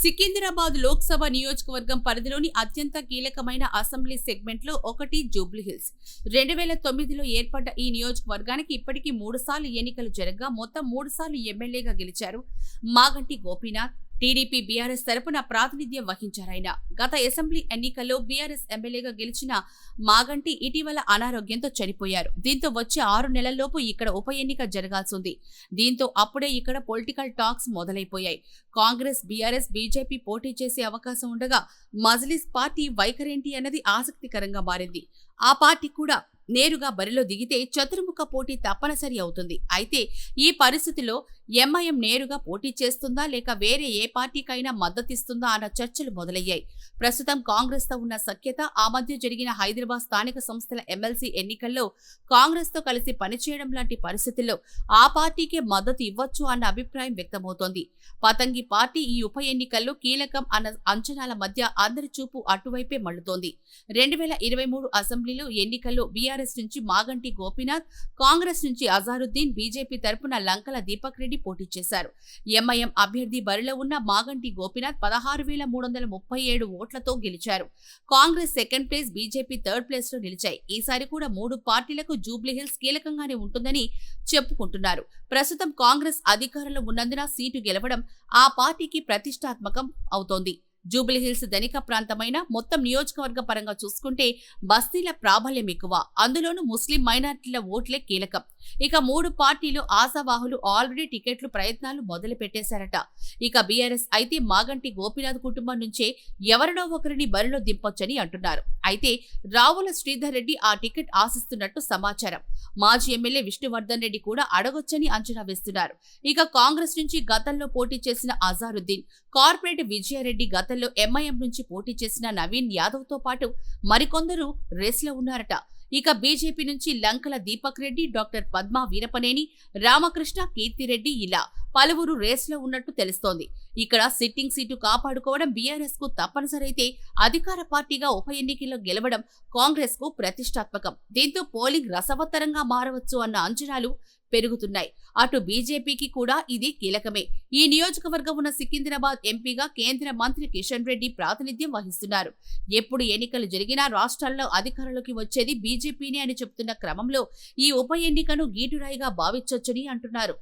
సికింద్రాబాద్ లోక్సభ నియోజకవర్గం పరిధిలోని అత్యంత కీలకమైన అసెంబ్లీ సెగ్మెంట్లో ఒకటి జూబ్లీహిల్స్ రెండు వేల తొమ్మిదిలో ఏర్పడ్డ ఈ నియోజకవర్గానికి ఇప్పటికీ మూడుసార్లు ఎన్నికలు జరగగా మొత్తం మూడుసార్లు ఎమ్మెల్యేగా గెలిచారు మాగంటి గోపీనాథ్ టీడీపీ బీఆర్ఎస్ తరపున ప్రాతినిధ్యం వహించారాయన గత అసెంబ్లీ ఎన్నికల్లో బీఆర్ఎస్ ఎమ్మెల్యేగా గెలిచిన మాగంటి ఇటీవల అనారోగ్యంతో చనిపోయారు. దీంతో వచ్చే ఆరు నెలల్లోపు ఇక్కడ ఉప ఎన్నిక జరగాల్సి ఉంది దీంతో అప్పుడే ఇక్కడ పొలిటికల్ టాక్స్ మొదలైపోయాయి. కాంగ్రెస్ బీఆర్ఎస్ బీజేపీ పోటీ చేసే అవకాశం ఉండగా మజ్లిస్ పార్టీ వైఖరేంటి అన్నది ఆసక్తికరంగా మారింది. ఆ పార్టీ కూడా నేరుగా బరిలో దిగితే చతుర్ముఖ పోటీ తప్పనిసరి అవుతుంది. అయితే ఈ పరిస్థితిలో ఎంఐఎం నేరుగా పోటీ చేస్తుందా? లేక వేరే ఏ పార్టీకైనా మద్దతిస్తుందా? అన్న చర్చలు మొదలయ్యాయి. ప్రస్తుతం కాంగ్రెస్తో ఉన్న సఖ్యత ఆ మధ్య జరిగిన హైదరాబాద్ స్థానిక సంస్థల ఎమ్మెల్సీ ఎన్నికల్లో కాంగ్రెస్తో కలిసి పనిచేయడం లాంటి పరిస్థితుల్లో ఆ పార్టీకే మద్దతు ఇవ్వచ్చు అన్న అభిప్రాయం వ్యక్తమవుతోంది. పతంగి పార్టీ ఈ ఉప ఎన్నికల్లో కీలకం అన్న అంచనాల మధ్య అందరి చూపు అటువైపే మళ్ళుతోంది రెండు వేల ఇరవై మూడు అసెంబ్లీలో ఎన్నికల్లో బీఆర్ఎస్ నుంచి మాగంటి గోపీనాథ్ కాంగ్రెస్ నుంచి అజారుద్దీన్ బీజేపీ తరపున లంకల దీపక్ రెడ్డి పోటీ చేశారు. ఎంఐఎం అభ్యర్థి బరిలో ఉన్న మాగంటి గోపీనాథ్ పదహారు వేల మూడు వందల ముప్పై ఏడు ఓట్లతో గెలిచారు. Congress second place BJP third ప్లేస్లో నిలిచాయి. ఈసారి కూడా మూడు పార్టీలకు జూబ్లీహిల్స్ కీలకంగానే ఉంటుందని చెప్పుకుంటున్నారు. ప్రస్తుతం కాంగ్రెస్ అధికారంలో ఉన్నందున సీటు గెలవడం ఆ పార్టీకి ప్రతిష్టాత్మకం అవుతోంది. జూబ్లీహిల్స్ ధనిక ప్రాంతమైన మొత్తం నియోజకవర్గ పరంగా చూసుకుంటే బస్తీల ప్రాబల్యం ఎక్కువ. అందులోనూ ముస్లిం మైనార్టీల ఓట్లే కీలకం. ఇక మూడు పార్టీలు ఆశావాహులు ఆల్రెడీ టికెట్లు ప్రయత్నాలు మొదలు పెట్టేశారట ఇక బీఆర్ఎస్ అయితే మాగంటి గోపీనాథ్ కుటుంబం నుంచే ఎవరినో ఒకరిని బరిలో దింపొచ్చని అంటున్నారు. అయితే రావుల శ్రీధర్ రెడ్డి ఆ టికెట్ ఆశిస్తున్నట్టు సమాచారం. మాజీ ఎమ్మెల్యే విష్ణువర్ధన్ రెడ్డి కూడా అడగొచ్చని అంచనా వేస్తున్నారు. ఇక కాంగ్రెస్ నుంచి గతంలో పోటీ చేసిన అజారుద్దీన్ కార్పొరేట్ విజయారెడ్డి గతంలో ఎంఐఎం నుంచి పోటీ చేసిన నవీన్ యాదవ్తో పాటు మరికొందరు రేస్లో ఉన్నారట. ఇక బీజేపీ నుంచి లంకల దీపక్ రెడ్డి డాక్టర్ పద్మా వీరపనేని రామకృష్ణ కీర్తిరెడ్డి ఇలా పలువురు రేస్లో ఉన్నట్టు తెలుస్తోంది. ఇక్కడ సిట్టింగ్ సీటు కాపాడుకోవడం బీఆర్ఎస్కు తప్పనిసరైతే అధికార పార్టీగా ఉప ఎన్నికల్లో గెలవడం కాంగ్రెస్కు ప్రతిష్టాత్మకం. దీంతో పోలింగ్ రసవత్తరంగా మారవచ్చు అన్న అంచనాలు పెరుగుతున్నాయి. అటు బీజేపీకి కూడా ఇది కీలకమే. ఈ నియోజకవర్గం ఉన్న సికింద్రాబాద్ ఎంపీగా కేంద్ర మంత్రి కిషన్ రెడ్డి ప్రాతినిధ్యం వహిస్తున్నారు. ఎప్పుడు ఎన్నికలు జరిగినా రాష్ట్రాల్లో అధికారంలోకి వచ్చేది బీజేపీనే అని చెప్తున్న క్రమంలో ఈ ఉప ఎన్నికను గీటురాయిగా భావించొచ్చని అంటున్నారు.